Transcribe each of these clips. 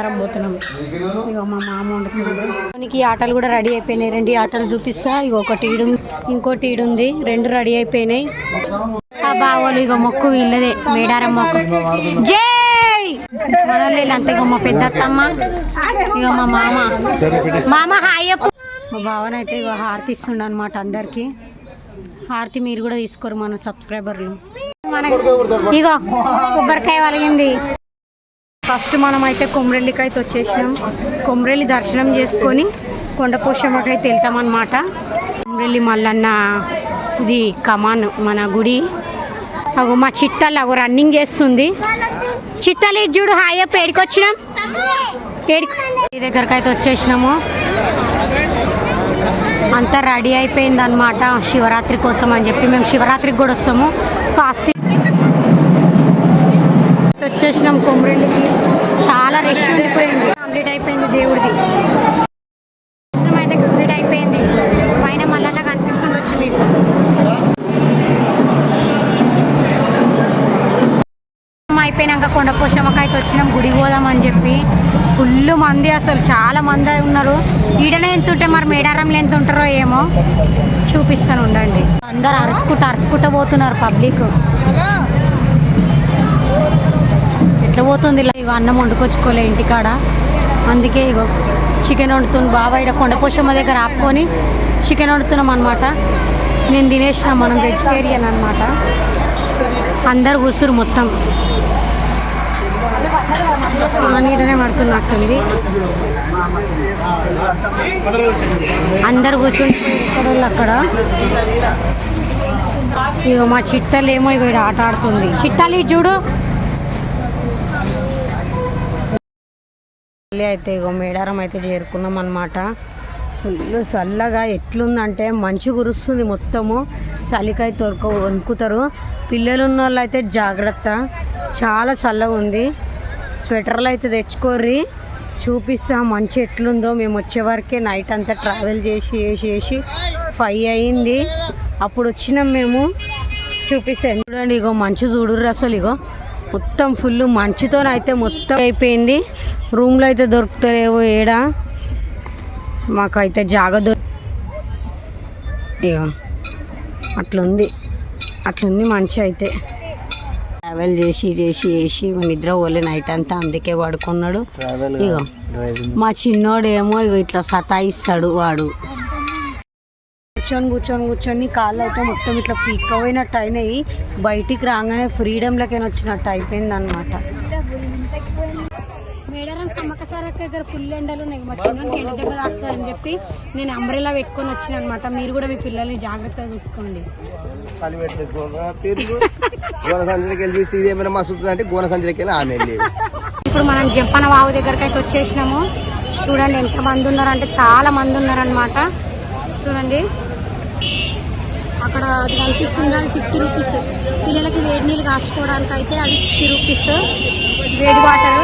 మేడారం పోతున్నాం ఇగో మా మామ వండుతున్నాడు మనకి ఆటలు కూడా రెడీ అయిపోయినాయి. రెండు ఆటలు చూపిస్తా. ఇగో ఒకటి ఈడు ఇంకోటి ఈడు ఉంది. రెండు రెడీ అయిపోయినాయి. ఆ బావోలు ఇగో మొక్కు వీళ్ళదే మేడారం మొక్కు. జై! మనల్ని మా పెద్ద అత్తమ్మ ఇగో మా మామ. మామ హాయ్ మా భావన అయితే ఇగో హారతి ఇస్తుండ అనమాట అందరికి. హారతి మీరు కూడా తీసుకోరు మన సబ్స్క్రైబర్లు. మన ఇగో కొబ్బరికాయ వలిగింది. ఫస్ట్ మనం అయితే కొమరెల్లికైతే వచ్చేసినాం. కొమరెల్లి దర్శనం చేసుకొని కొండపోషమ్మకైతే వెళ్తామన్నమాట. కొమరెల్లి మల్లన్న ఇది కమాన్ మన గుడి. అగో మా చిట్టాలు అగో రన్నింగ్ చేస్తుంది. చిట్టాలు ఇది చూడు హాయ్ అప్ప ఏడికి వచ్చినాం? ఈ దగ్గరకు అయితే వచ్చేసినాము. అంతా రెడీ అయిపోయింది అనమాట శివరాత్రి కోసం అని చెప్పి మేము శివరాత్రికి కూడా వస్తాము. ఫాస్ట్ వచ్చేసినాం కొమరెల్లికి. చాలా రష్ ఉండిపోయింది. కంప్లీట్ అయిపోయింది దేవుడిది. దర్శనం అయితే కంప్లీట్ అయిపోయింది. పైన మళ్ళీ కనిపిస్తుంది మీకు. అయిపోయినాక కొండపోషమ్మకైతే వచ్చినాం గుడి పోదామని చెప్పి. ఫుల్ మంది అసలు చాలా మంది ఉన్నారు. ఈడనే ఎంత ఉంటే మరి మేడారంలో ఎంత ఉంటారో ఏమో చూపిస్తాను ఉండండి. అందరు అరుచుకుంటూ అరుచుకుంటూ పోతున్నారు పబ్లిక్. ఎండబోతుంది పోతుంది ఇలా ఇగో అన్నం వండుకొచ్చుకోలే ఇంటికాడ. అందుకే ఇగో చికెన్ వండుతుంది బాబా ఇక్కడ కొండపోషమ్మ దగ్గర ఆపుకొని చికెన్ వండుతున్నాం అనమాట నేను తినేసిన మనం వెజిటేరియన్ అనమాట అందరు కూసురు మొత్తం. నీటనే నీడనే పడుతున్నట్టుంది. అందరు కూర్చుని వాళ్ళు అక్కడ. ఇగో మా చిట్టలు ఏమో ఇగో ఈడ ఆట ఆడుతుంది. చిట్టాలి చూడు. ఫైనలీ అయితే ఇగో మేడారం అయితే చేరుకున్నాం అనమాట ఫుల్ చల్లగా ఎట్లుందంటే మంచు కురుస్తుంది మొత్తము. చలికాయ తొరక వణుకుతారు. పిల్లలు ఉన్న వాళ్ళు అయితే జాగ్రత్త. చాలా చల్లగా ఉంది. స్వెటర్లు అయితే తెచ్చుకోర్రి. చూపిస్తా మంచి ఎట్లుందో. మేము వచ్చే వరకే నైట్ అంతా ట్రావెల్ చేసి చేసి చేసి ఫైవ్ అయింది. అప్పుడు వచ్చినాం మేము. చూపిస్తాను చూడండి ఇగో మంచు చూడుర్రి అసలు ఇగో. మొత్తం ఫుల్ మంచుతోనైతే మొత్తం అయిపోయింది. రూమ్లో అయితే దొరుకుతారేవో ఏడా. మాకైతే జాగ దొరి ఇగో అట్లుంది. అట్లుంది మంచి అయితే. ట్రావెల్ చేసి చేసి చేసి నిద్ర పోలే నైట్ అంతా అందుకే పడుకున్నాడు. ఇగో మా చిన్నోడు ఏమో ఇగో ఇట్లా సతాయిస్తాడు వాడు. కూర్చొని కూర్చొని కూర్చొని కాళ్ళు అయితే మొత్తం ఇట్లా పీక్కపోయినట్టు అయినాయి. బయటికి రాగానే ఫ్రీడమ్లకైనా వచ్చినట్టు అయిపోయింది అనమాట మేడారం సమ్మక్క సారక్క దగ్గర ఫుల్ ఎండలు ఉన్నాయి. మా చిన్న ఎండ దెబ్బ తాకుతారని చెప్పి నేను అంబ్రెలా పెట్టుకొని వచ్చిన అనమాట మీరు కూడా మీ పిల్లల్ని జాగ్రత్తగా చూసుకోండి. గోన సంచులకి వెళ్ళి తీసి ఇదేమైనా మస్తుంది అంటే గోన సంచులకి వెళ్ళి ఆమె వెళ్ళేది. ఇప్పుడు మనం జంపన వాగు దగ్గరికి అయితే వచ్చేసినాము. చూడండి ఎంత మంది ఉన్నారంటే చాలా మంది ఉన్నారనమాట చూడండి. అక్కడ అది కనిపిస్తుంది? అది ఫిఫ్టీ రూపీస్ పిల్లలకి వేడి నీళ్ళు కాచుకోవడానికి అయితే అది ఫిఫ్టీ రూపీస్ వేడి వాటర్.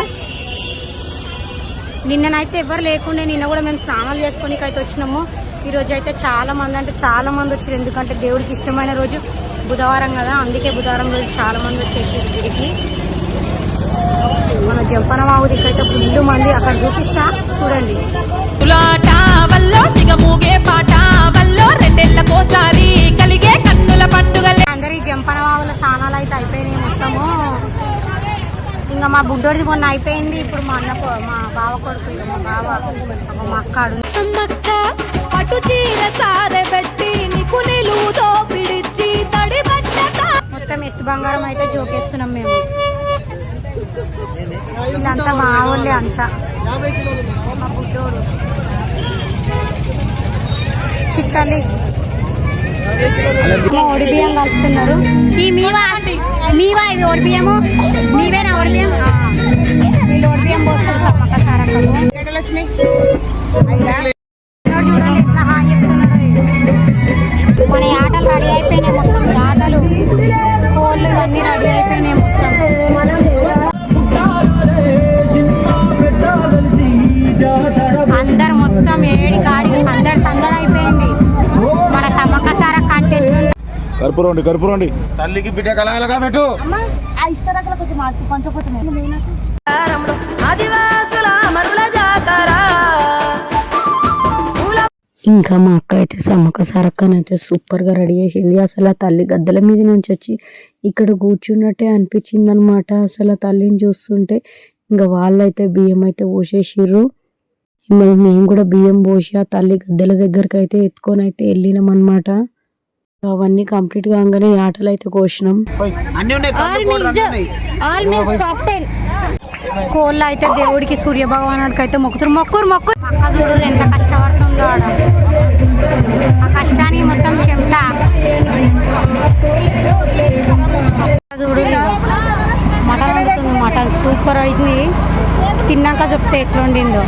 నిన్ననైతే ఎవరు లేకుండే నిన్న కూడా మేము స్నానాలు చేసుకోనికి అయితే వచ్చినాము. ఈ అయితే చాలా మంది అంటే చాలా మంది వచ్చారు ఎందుకంటే దేవుడికి ఇష్టమైన రోజు బుధవారం కదా. అందుకే బుధవారం రోజు చాలా మంది వచ్చేసారు గుడికి. మన జంపన వాగు దగ్గర అయితే ఫుల్ మంది. అక్కడ చూపిస్తా. చూడండి. పాట. రెండేళ్ళకోసారి కలిగే కన్నుల పండుగలే అందరి జంపన స్నానాలు అయితే అయిపోయినాయి మొత్తము. ఇంకా మా బుడ్డోడిది మొన్న అయిపోయింది. ఇప్పుడు మా అన్న మా బావ కొడుకు మా బావ మా అక్కాడు సమ్మక్క పట్టు చీర సారె పెట్టి నీకు నిలువుతో పిడిచి తడి మొత్తం ఎత్తు బంగారం అయితే జోకేస్తున్నాం మేము. ఇదంతా మా ఊళ్ళే అంతా. మా బుడ్డోడు. చిక్కలి. ఒడి బియ్యం కలుపుతున్నారు. ఈ మీవా మీవా ఇవి ఒడి బియ్యము మీవేనా ఒడి బియ్యం. వీళ్ళు ఒడి బియ్యం పోస్తారు సమ్మక్క చూడండి చూడండి ఎట్లా హాయి చెప్తున్నారో ఇది. మన ఆటలు రెడీ అయిపోయినాయి కర్పూరండి కర్పూరండి తల్లికి బిడ్డ కలగలగా పెట్టు. ఆదివాసుల మరుల జాతర. ఇంకా మా అక్క అయితే సమ్మక్క సారక్కనైతే సూపర్గా రెడీ చేసింది. అసలు ఆ తల్లి గద్దెల మీద నుంచి వచ్చి ఇక్కడ కూర్చున్నట్టే అనిపించింది అనమాట అసలు ఆ తల్లిని చూస్తుంటే ఇంకా వాళ్ళైతే బియ్యం అయితే పోసేసిర్రు. మేము మేము కూడా బియ్యం పోసి ఆ తల్లి గద్దెల దగ్గరికి అయితే ఎత్తుకొని అయితే వెళ్ళినాం అనమాట అవన్నీ కంప్లీట్ కాగానే ఈ ఆటలు అయితే కోసినాం. కోళ్ళు అయితే దేవుడికి సూర్య భగవానుడికి అయితే మొక్కుతారు. మొక్కురు మొక్కురు. ఎంత కష్టపడుతుందో ఆడ. ఆ కష్టానికి మొత్తం చెమట. చూడు మటన్ వండుతుంది మటన్. సూపర్ అయింది తిన్నాక చెప్తే ఎట్లా వండిందో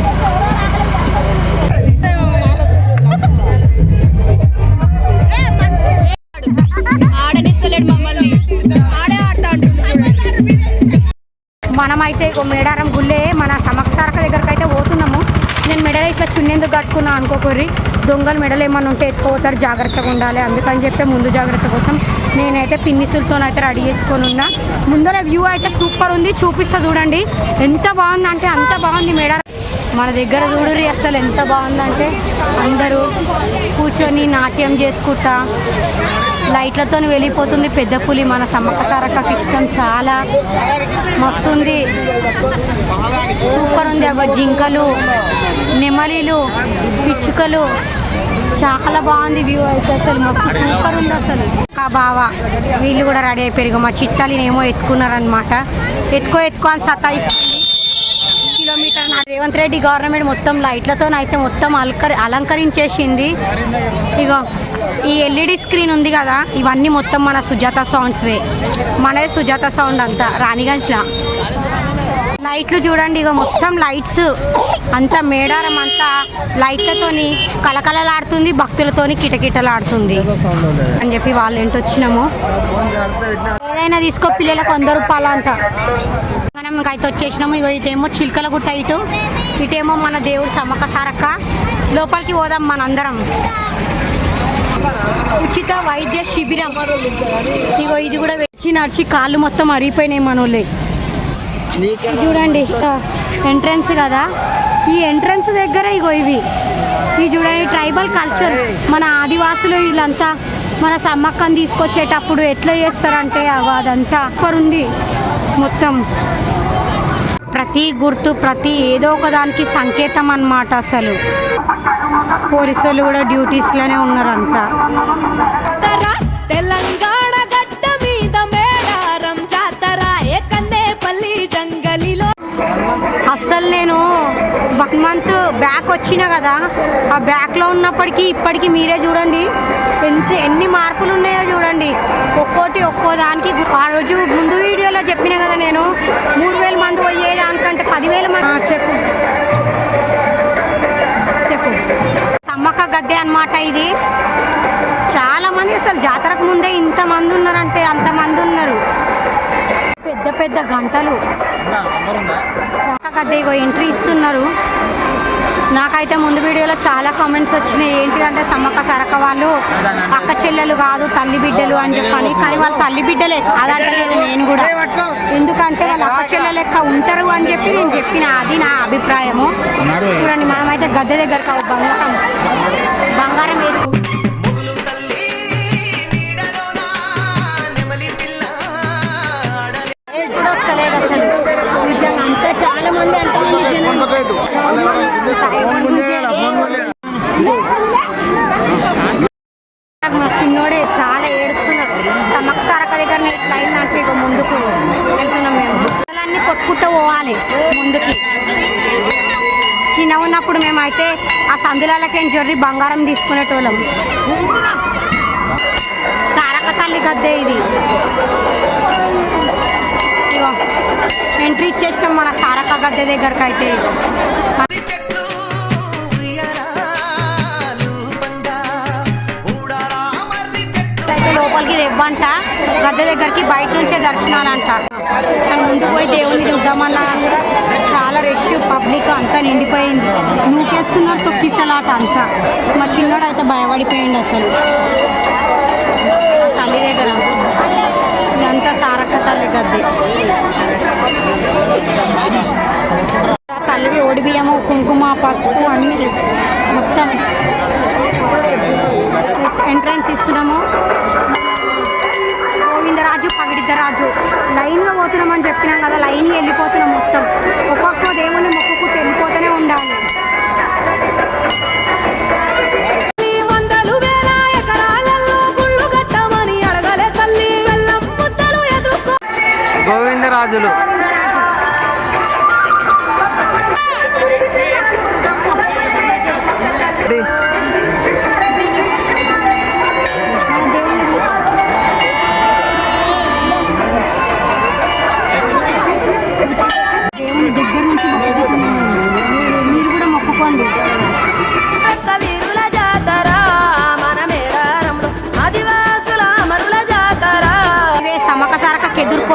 మనమైతే ఇగో మేడారం గుళ్ళే మన సమక్షారక దగ్గరకు అయితే పోతున్నాము. నేను మెడలు ఇట్లా చున్నెందుకు కట్టుకున్నా అనుకోకర్రి దొంగలు మెడలు ఏమన్నా ఉంటే ఎత్తుకోతారు జాగ్రత్తగా ఉండాలి. అందుకని చెప్పి ముందు జాగ్రత్త కోసం నేనైతే పిన్నిసులతో అయితే రెడీ చేసుకొని ఉన్నా. ముందర వ్యూ అయితే సూపర్ ఉంది చూపిస్తా చూడండి. ఎంత బాగుందంటే అంత బాగుంది మేడారం. మన దగ్గర చూడురి అసలు ఎంత బాగుందంటే అందరూ కూర్చొని నాట్యం చేసుకుంటా. లైట్లతో వెళ్ళిపోతుంది పెద్ద పులి మన సమ్మక్క ఇష్టం చాలా మస్తుంది. సూపర్ ఉంది అవ జింకలు నెమలీలు పిచ్చుకలు. చాలా బాగుంది వ్యూ అయితే అసలు మస్తు సూపర్ ఉంది అసలు. ఆ బావ వీళ్ళు కూడా రెడీ అయిపోయారు. మా చిట్టాలినేమో ఎత్తుకున్నారనమాట ఎత్తుకో ఎత్తుకో అని సతాయిస్తుంది. రేవంత్ రెడ్డి గవర్నమెంట్ మొత్తం లైట్లతో అయితే మొత్తం అలంకరి అలంకరించేసింది. ఇగో ఈ ఎల్ఈడి స్క్రీన్ ఉంది కదా ఇవన్నీ మొత్తం మన సుజాత సౌండ్స్వే మనదే సుజాత సౌండ్ అంతా రాణిగంజ్లా. లైట్లు చూడండి ఇక మొత్తం లైట్స్. అంతా మేడారం అంతా లైట్లతోని కలకలలాడుతుంది భక్తులతోని కిటకిటలాడుతుంది. అని చెప్పి వాళ్ళు ఏంటి వచ్చినాము ఏదైనా తీసుకో పిల్లలకు వంద రూపాయలు అంట దర్శనానికి అయితే వచ్చేసినాము. ఇగో ఇటేమో చిలకల గుట్ట ఇటు. ఇటేమో మన దేవుడు సమ్మక్క సారక్క. లోపలికి పోదాం మనందరం. ఉచిత వైద్య శిబిరం. ఇగో ఇది కూడా వేసి నడిచి కాళ్ళు మొత్తం అరిగిపోయినాయి మనోళ్ళే. చూడండి ఎంట్రన్స్ కదా. ఈ ఎంట్రన్స్ దగ్గర ఇగో ఇవి. ఇవి చూడండి ట్రైబల్ కల్చర్ మన ఆదివాసులు వీళ్ళంతా మన సమ్మక్కని తీసుకొచ్చేటప్పుడు ఎట్లా చేస్తారంటే అగో అదంతా సూపర్ ఉంది మొత్తం. ప్రతి గుర్తు ప్రతి ఏదో ఒక దానికి సంకేతం అన్నమాట అసలు. పోలీసు వాళ్ళు కూడా డ్యూటీస్లోనే ఉన్నారు అంతా తెలంగాణ గడ్డ మీద మేడారం జాతర ఏకన్నేపల్లి జంగలిలో. అస్సలు నేను వన్ మంత్ బ్యాక్ వచ్చినా కదా ఆ బ్యాక్లో ఉన్నప్పటికీ ఇప్పటికీ మీరే చూడండి ఎంత ఎన్ని మార్పులు ఉన్నాయో చూడండి. ఒక్కోటి ఒక్కో దానికి ఆ రోజు ముందు వీడియోలో చెప్పిన కదా నేను మూడు వేల మంది పోయే దానికంటే పదివేల మంది చెప్పు. చెప్పు. సమ్మక్క గద్దె అన్నమాట ఇది. చాలామంది అసలు జాతరకు ముందే ఇంతమంది ఉన్నారంటే అంతమంది ఉన్నారు. పెద్ద పెద్ద గంటలు. ఇగో ఎంట్రీ ఇస్తున్నారు. నాకైతే ముందు వీడియోలో చాలా కామెంట్స్ వచ్చినాయి. ఏంటి అంటే సమ్మక్క సరక వాళ్ళు అక్క చెల్లెలు కాదు తల్లి బిడ్డలు అని చెప్పని. కానీ వాళ్ళు తల్లి బిడ్డలే. అదంటలేదు నేను కూడా. ఎందుకంటే వాళ్ళు అక్క చెల్లె లెక్క ఉంటారు అని చెప్పి నేను చెప్పిన. అది నా అభిప్రాయము. చూడండి మనమైతే గద్దె దగ్గర బంగారం. బంగారం వేసి అంతా చాలా మంది మా చిన్నోడే చాలా ఏడుస్తున్నాడు. సమ్మక్క సారక్క దగ్గర ఇట్లా అయిందంటే ఇక ముందుకు వెళ్తున్నాం మేము. పిల్లలన్నీ కొట్టుకుంటూ పోవాలి ముందుకి. చిన్న ఉన్నప్పుడు మేమైతే ఆ సందులకే జొర్రి బంగారం తీసుకునేటోళ్ళం. సారక్క తల్లి గద్దే ఇది. గద్దె దగ్గరకు అయితే లోపలికి ఇవ్వంట గద్దె దగ్గరికి బయట నుంచే దర్శనాలంట. కానీ ముందుకు పోయి దేవుని చూద్దామన్నా కూడా చాలా రష్ పబ్లిక్ అంతా నిండిపోయింది. నూకేస్తున్నారు తొక్కిసలాట అంతా. మా చిన్నోడు అయితే భయపడిపోయింది అసలు. తల్లి దగ్గర. ఇదంతా సారక్క తల్లి గద్దె. తోడి బియ్యము కుంకుమ పసుపు అన్ని మొత్తం ఎంట్రన్స్ ఇస్తున్నాము. గోవిందరాజు పగిడిద్దరాజు లైన్గా పోతున్నామని చెప్పినాం కదా లైన్గా వెళ్ళిపోతున్నాం మొత్తం. ఒక్కొక్క దేవుని మొక్కుకు వెళ్ళిపోతూనే ఉండాలి. వందలు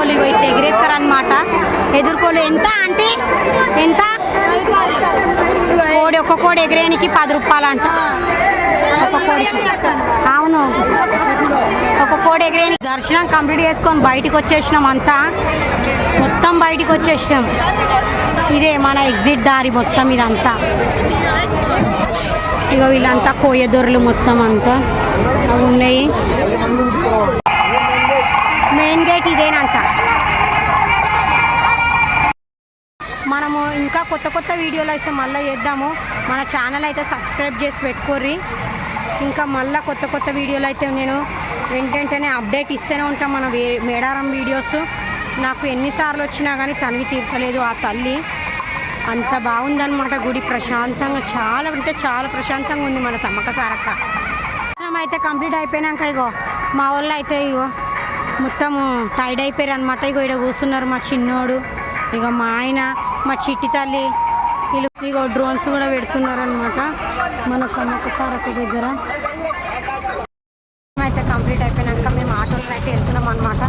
ఎదుర్కోలు ఇగో ఇట్లా ఎగిరేస్తారనమాట ఎదుర్కోలు ఎంత అంటే ఎంత? కోడి ఒక్క కోడి ఎగిరేనికి పది రూపాయలు అంట. అవును. ఒక కోడి ఎగిరేని దర్శనం కంప్లీట్ చేసుకొని బయటికి వచ్చేసినాం అంతా. మొత్తం బయటికి వచ్చేసినాం. ఇదే మన ఎగ్జిట్ దారి మొత్తం ఇదంతా. ఇక వీళ్ళంతా కోయదొరలు మొత్తం అంతా. అవి ఉన్నాయి. మెయిన్ గేట్ ఇదేనంట. మనము ఇంకా కొత్త కొత్త వీడియోలు అయితే మళ్ళీ చేద్దాము. మన ఛానల్ అయితే సబ్స్క్రైబ్ చేసి పెట్టుకోర్రి. ఇంకా మళ్ళీ కొత్త కొత్త వీడియోలు అయితే నేను వెంటనే అప్డేట్ ఇస్తూనే ఉంటాం మన వే- మేడారం వీడియోస్. నాకు ఎన్నిసార్లు వచ్చినా కానీ తనివి తీర్చలేదు ఆ తల్లి. అంత బాగుందనమాట గుడి ప్రశాంతంగా. చాలా అంటే చాలా ప్రశాంతంగా ఉంది మన సమ్మక్క సారక్క. అయితే కంప్లీట్ అయిపోయినాక ఇగో మా వాళ్ళు అయితే ఇగో మొత్తము టైడ్ అయిపోయారు అనమాట ఇగో ఇక్కడ కూర్చున్నారు మా చిన్నోడు ఇక మా ఆయన మా చిట్టి తల్లి. వీళ్ళు ఇక డ్రోన్స్ కూడా పెడుతున్నారు అనమాట మన సమ్మక్క సారక్క దగ్గర. అయితే కంప్లీట్ అయిపోయినాక మేము ఆటోలో అయితే వెళ్తున్నాం అనమాట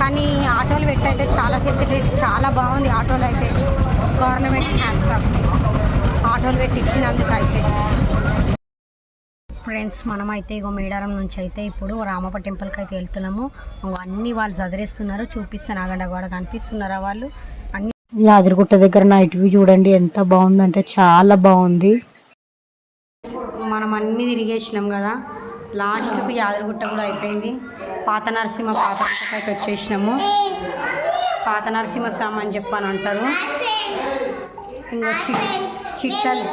కానీ ఆటోలు పెట్టయితే చాలా ఫెసిలిటీ చాలా బాగుంది ఆటోలు అయితే. గవర్నమెంట్ హ్యాండ్స్ ఆటోలు పెట్టించినందుకు అయితే. ఫ్రెండ్స్ మనమైతే ఇగో మేడారం నుంచి అయితే ఇప్పుడు రామప్ప టెంపుల్కి అయితే వెళ్తున్నాము అన్నీ వాళ్ళు చదిరేస్తున్నారు. చూపిస్తాను ఆగండి కూడా కనిపిస్తున్నారా వాళ్ళు? అన్ని యాదగిరిగుట్ట దగ్గర నైట్ వ్యూ చూడండి. ఎంత బాగుందంటే చాలా బాగుంది. మనం అన్ని తిరిగేసినాం కదా. లాస్ట్కి యాదగిరిగుట్ట కూడా అయిపోయింది. పాత నరసింహ పాత వచ్చేసినాము. పాత నరసింహ స్వామి అని చెప్పని అంటారు. ఇంకా చిట్ చిట్టలు.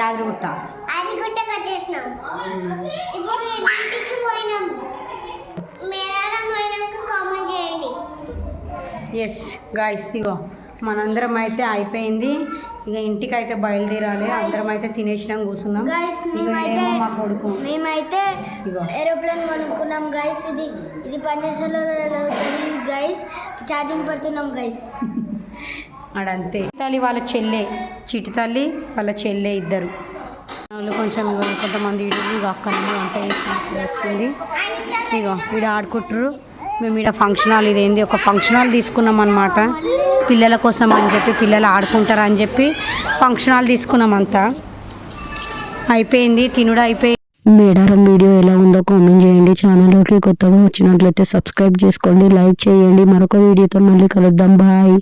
యాదగిరిగుట్ట. వచ్చేసినాం ఇప్పుడు ఇంటికి పోయినాం మేడారం పోయినాక కామెంట్ చేయండి. ఎస్ గాయస్ ఇగో మనందరం అయితే అయిపోయింది. ఇక ఇంటికి అయితే బయలుదేరాలి అందరం అయితే తినేసినాం కూర్చున్నాం. మేమైతే- మా కొడుకు. మేమైతే ఇగో. ఏరోప్లేన్ కొనుక్కున్నాం గైస్ ఇది ఇది పనిచేసేలో గైస్ ఛార్జింగ్ పెడుతున్నాం గైస్ ఆడంతే. తల్లి వాళ్ళ చెల్లె చిటి తల్లి వాళ్ళ చెల్లె ఇద్దరు. వాళ్ళు కొంచెం ఇగో కొంతమంది ఇక అక్కడ వంట వచ్చింది. ఇగో ఈడ ఆడుకుంటారు మేము ఈడ ఫంక్షన్ హాల్ ఇదేంది ఒక ఫంక్షన్ హాల్ తీసుకున్నాం అనమాట పిల్లల కోసం అని చెప్పి పిల్లలు ఆడుకుంటారు అని చెప్పి ఫంక్షన్ హాల్ తీసుకున్నాం అంతా. అయిపోయింది తినుడు అయిపోయింది మేడారం వీడియో ఎలా ఉందో కామెంట్ చేయండి. ఛానల్లోకి కొత్తగా వచ్చినట్లయితే సబ్స్క్రైబ్ చేసుకోండి లైక్ చేయండి. మరొక వీడియోతో మళ్ళీ కలుద్దాం. బాయ్